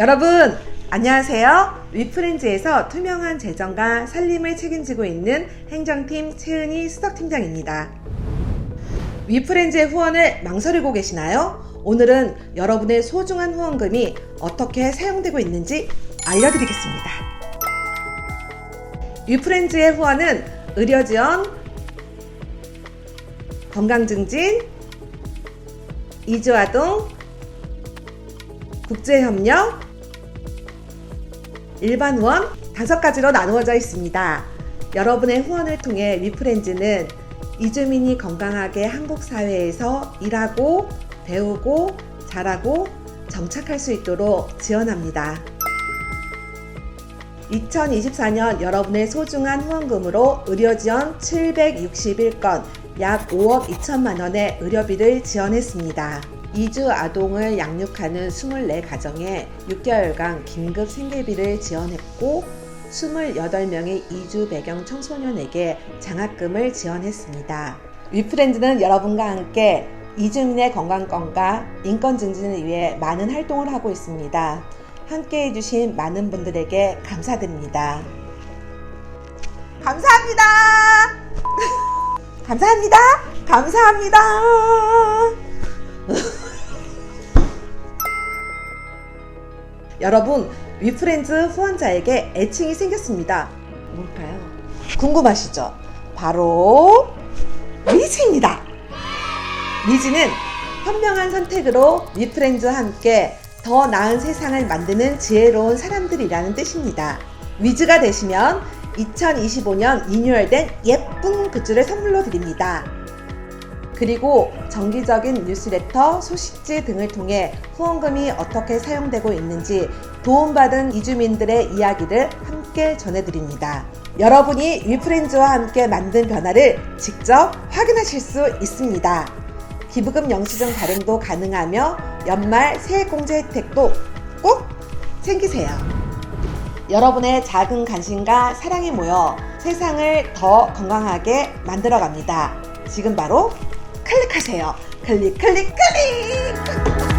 여러분 안녕하세요. 위프렌즈에서 투명한 재정과 살림을 책임지고 있는 행정팀 최은희 수석팀장입니다. 위프렌즈의 후원을 망설이고 계시나요? 오늘은 여러분의 소중한 후원금이 어떻게 사용되고 있는지 알려드리겠습니다. 위프렌즈의 후원은 의료지원, 건강증진, 이주아동, 국제협력, 일반 후원 다섯 가지로 나누어져 있습니다. 여러분의 후원을 통해 위프렌즈는 이주민이 건강하게 한국 사회에서 일하고 배우고 잘하고 정착할 수 있도록 지원합니다. 2024년 여러분의 소중한 후원금으로 의료 지원 761건 약 5억 2천만 원의 의료비를 지원했습니다. 이주 아동을 양육하는 24가정에 6개월간 긴급 생계비를 지원했고 28명의 이주 배경 청소년에게 장학금을 지원했습니다. 위프렌즈는 여러분과 함께 이주민의 건강권과 인권 증진을 위해 많은 활동을 하고 있습니다. 함께 해주신 많은 분들에게 감사드립니다. 감사합니다! 감사합니다! 감사합니다! 여러분, 위프렌즈 후원자에게 애칭이 생겼습니다. 뭘까요? 궁금하시죠? 바로 리즈입니다. 리즈는 현명한 선택으로 위프렌즈와 함께 더 나은 세상을 만드는 지혜로운 사람들이라는 뜻입니다. 위즈가 되시면 2025년 리뉴얼된 예쁜 굿즈를 선물로 드립니다. 그리고 정기적인 뉴스레터, 소식지 등을 통해 후원금이 어떻게 사용되고 있는지 도움받은 이주민들의 이야기를 함께 전해드립니다. 여러분이 위프렌즈와 함께 만든 변화를 직접 확인하실 수 있습니다. 기부금 영수증 발행도 가능하며 연말 세액공제 혜택도 꼭 챙기세요. 여러분의 작은 관심과 사랑이 모여 세상을 더 건강하게 만들어 갑니다. 지금 바로 클릭하세요. 클릭, 클릭, 클릭!